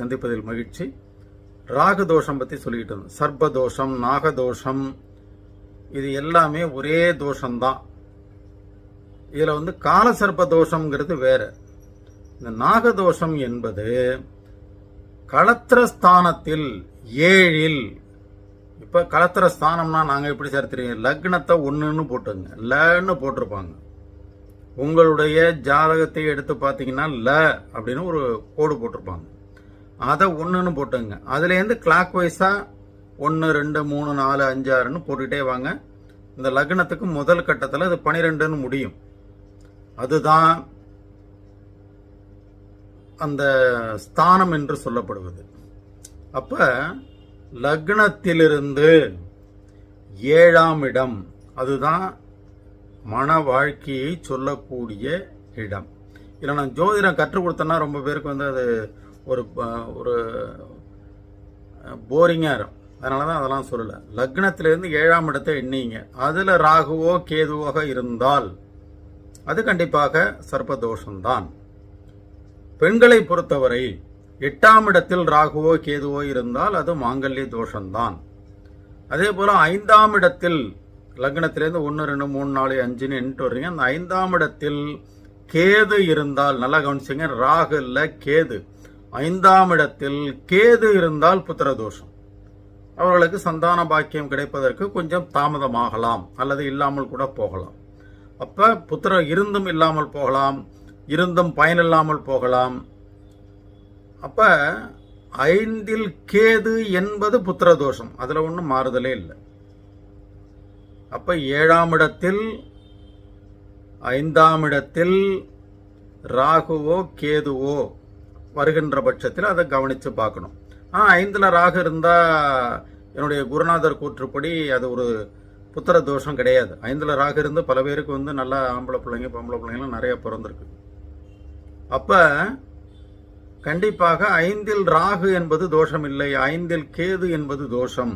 சந்திப்பதில் மகிழ்ச்சி. ராகதோஷம் தோஷம் சொல்லிக்கிட்டு இருந்தோம். சர்ப்ப தோஷம் நாகதோஷம் இது எல்லாமே ஒரே தோஷம்தான். இதில் வந்து கால சர்ப்ப தோஷம்ங்கிறது வேற. இந்த நாகதோஷம் என்பது களத்திரஸ்தானத்தில் ஏழில் இப்போ களத்திரஸ்தானம்னா ஸ்தானம்னா எப்படி சேர்த்துறீங்க லக்னத்தை ஒன்றுன்னு போட்டுங்க. லன்னு போட்டிருப்பாங்க. உங்களுடைய ஜாதகத்தை எடுத்து பார்த்தீங்கன்னா ல அப்படின்னு ஒரு கோடு போட்டிருப்பாங்க. அதை ஒன்றுன்னு போட்டுங்க. அதுலேருந்து கிளாக் வைஸாக ஒன்று ரெண்டு மூணு நாலு அஞ்சு ஆறுன்னு போட்டுக்கிட்டே வாங்க. இந்த லக்னத்துக்கு முதல் கட்டத்தில் அது பனிரெண்டுன்னு முடியும். அதுதான் அந்த ஸ்தானம் என்று சொல்லப்படுவது. அப்போ லக்னத்திலிருந்து ஏழாம் இடம். அதுதான் மன வாழ்க்கையை சொல்லக்கூடிய இடம். இல்லை நான் ஜோதிடம் கற்றுக் கொடுத்தேன்னா ரொம்ப பேருக்கு வந்து அது ஒரு ப- ஒரு போரிங்காக இருக்கும். அதனால தான் அதெல்லாம் சொல்லலை. லக்னத்திலேருந்து ஏழாம் இடத்தை எண்ணீங்க. அதில் ராகுவோ கேதுவாக இருந்தால் அது கண்டிப்பாக சர்ப்பதோஷம்தான். பெண்களை பொறுத்தவரை எட்டாம் இடத்தில் ராகுவோ கேதுவோ இருந்தால் அது மாங்கல்ய தோஷம்தான். அதே போல் ஐந்தாம் இடத்தில் லக்னத்திலேருந்து ஒன்று ரெண்டு மூணு நாலு அஞ்சுன்னு எண்ணிட்டு வர்றீங்க. அந்த ஐந்தாம் இடத்தில் கேது இருந்தால் நல்லா கவனிச்சுங்க ராகு இல்லை கேது. ஐந்தாம் இடத்தில் கேது இருந்தால் புத்திர தோஷம் அவர்களுக்கு சந்தான பாக்கியம் கிடைப்பதற்கு கொஞ்சம் தாமதமாகலாம் அல்லது இல்லாமல் கூட போகலாம். அப்போ புத்திர இருந்தும் இல்லாமல் போகலாம் இருந்தும் பயனில்லாமல் போகலாம். அப்போ ஐந்தில் கேது என்பது புத்திர தோஷம் அதில் ஒன்றும் மாறுதலே இல்லை. அப்போ ஏழாம் இடத்தில் ஐந்தாம் இடத்தில் ராகுவோ கேதுவோ வருகின்ற பட்சத்தில் அதை கவனித்து பார்க்கணும். ஆனால் ஐந்தில் ராகு இருந்தால் என்னுடைய குருநாதர் கூற்றுப்படி அது ஒரு புத்திர தோஷம் கிடையாது. ஐந்தில் ராகு இருந்து பல பேருக்கு வந்து நல்லா ஆம்பளை பிள்ளைங்க பொம்பளை பிள்ளைங்கலாம் நிறைய பிறந்திருக்கு. அப்போ கண்டிப்பாக ஐந்தில் ராகு என்பது தோஷம் இல்லை ஐந்தில் கேது என்பது தோஷம்.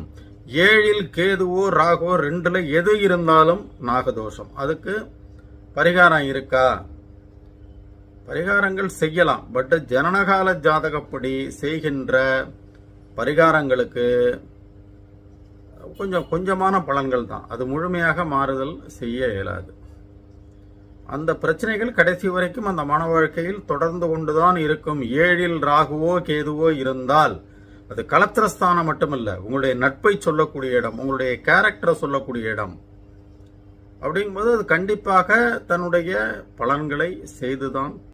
ஏழில் கேதுவோ ராகுவோ ரெண்டில் எது இருந்தாலும் நாகதோஷம். அதுக்கு பரிகாரம் இருக்கா? பரிகாரங்கள் செய்யலாம். பட் ஜனனகால ஜாதகப்படி செய்கின்ற பரிகாரங்களுக்கு கொஞ்சம் கொஞ்சமான பலன்கள் தான். அது முழுமையாக மாறுதல் செய்ய இயலாது. அந்த பிரச்சனைகள் கடைசி வரைக்கும் அந்த மன வாழ்க்கையில் தொடர்ந்து கொண்டுதான் இருக்கும். ஏழில் ராகுவோ கேதுவோ இருந்தால் அது கலத்திரஸ்தானம் மட்டுமல்ல உங்களுடைய நட்பை சொல்லக்கூடிய இடம் உங்களுடைய கேரக்டரை சொல்லக்கூடிய இடம். அப்படிங்கும்போது அது கண்டிப்பாக தன்னுடைய பலன்களை செய்துதான்